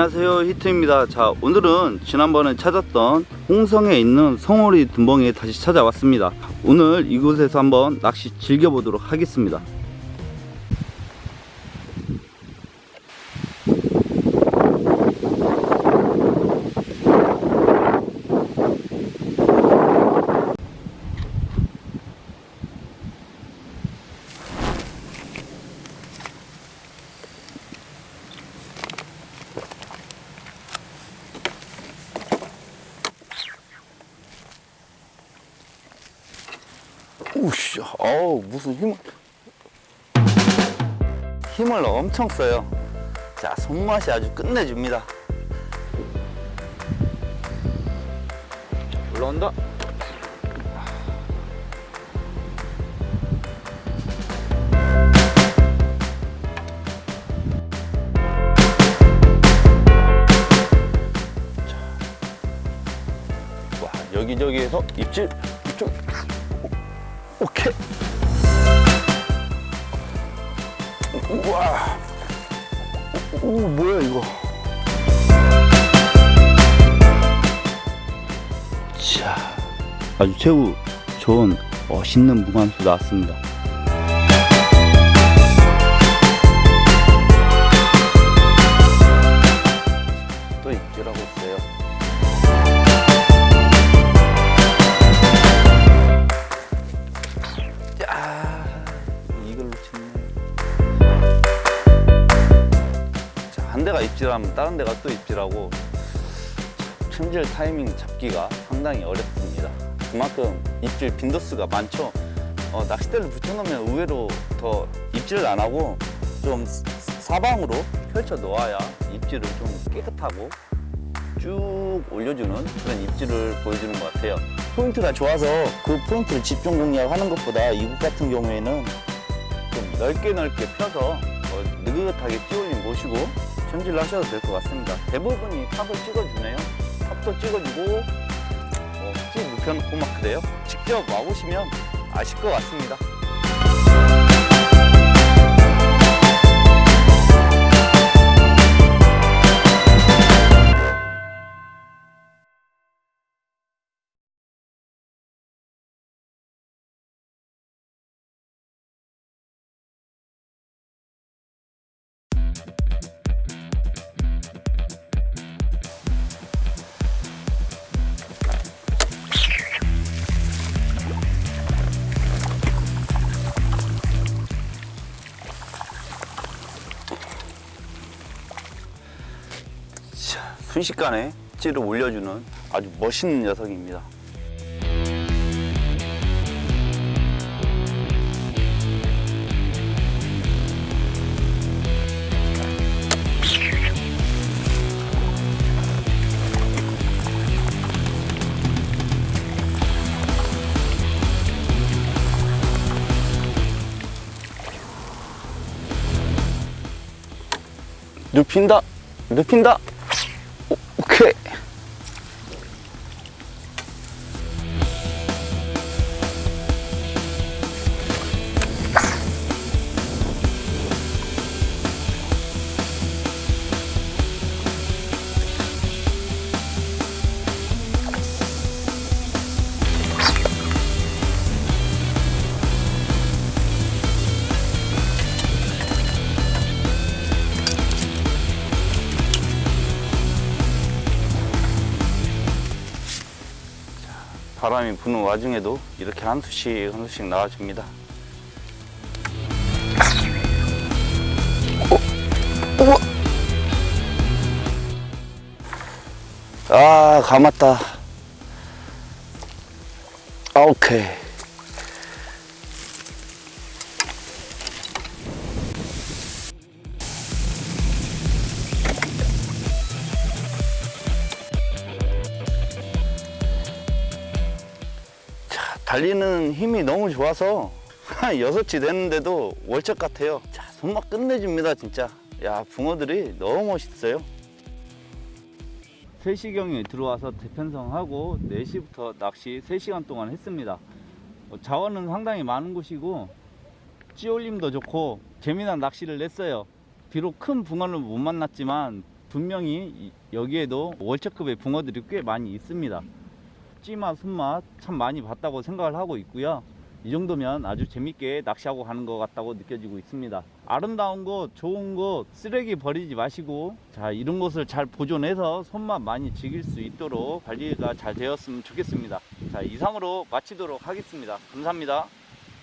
안녕하세요. 히트입니다. 자 오늘은 지난번에 찾았던 홍성에 있는 성오리 둔벙이에 다시 찾아왔습니다. 오늘 이곳에서 한번 낚시 즐겨보도록 하겠습니다 우씨 어우 무슨 힘을 힘을 엄청 써요. 자 손맛이 아주 끝내줍니다. 올라온다. 자. 와 여기저기에서 입질. 이쪽 오케이. 우와. 오, 뭐야, 이거. 자, 아주 최고 좋은 멋있는 무관수 나왔습니다. 대가 입질하면 다른 데가 또 입질하고 챔질 타이밍 잡기가 상당히 어렵습니다 그만큼 입질 빈도수가 많죠 어, 낚싯대를 붙여놓으면 의외로 더 입질을 안 하고 좀 사방으로 펼쳐 놓아야 입질을 좀 깨끗하고 쭉 올려주는 그런 입질을 보여주는 것 같아요. 포인트가 좋아서 그 포인트를 집중 공략하는 것보다 이국 같은 경우에는 좀 넓게 넓게 펴서 어, 느긋하게 찌올림 모시고 챔질을 하셔도 될 것 같습니다. 대부분이 탑을 찍어주네요. 탑도 찍어주고 뭐, 찌 눕혀놓고 막 그래요. 직접 와보시면 아실 것 같습니다. 순식간에 찌를 올려주는 아주 멋있는 녀석입니다. 눕힌다, 눕힌다. 바람이 부는 와중에도 이렇게 한 수씩 한 수씩 나와줍니다. 오, 아, 감았다. 아, 오케이. 달리는 힘이 너무 좋아서 한 여섯치 됐는데도 월척 같아요. 자, 손맛 끝내줍니다, 진짜. 야, 붕어들이 너무 멋있어요. 3시경에 들어와서 대편성하고 4시부터 낚시 3시간 동안 했습니다. 어, 자원은 상당히 많은 곳이고 찌올림도 좋고 재미난 낚시를 냈어요. 비록 큰 붕어는 못 만났지만 분명히 이- 여기에도 월척급의 붕어들이 꽤 많이 있습니다. 찌맛, 손맛 참 많이 봤다고 생각을 하고 있고요. 이 정도면 아주 재밌게 낚시하고 가는 것 같다고 느껴지고 있습니다. 아름다운 곳, 좋은 곳, 쓰레기 버리지 마시고, 자, 이런 곳을 잘 보존해서 손맛 많이 즐길 수 있도록 관리가 잘 되었으면 좋겠습니다. 자, 이상으로 마치도록 하겠습니다. 감사합니다.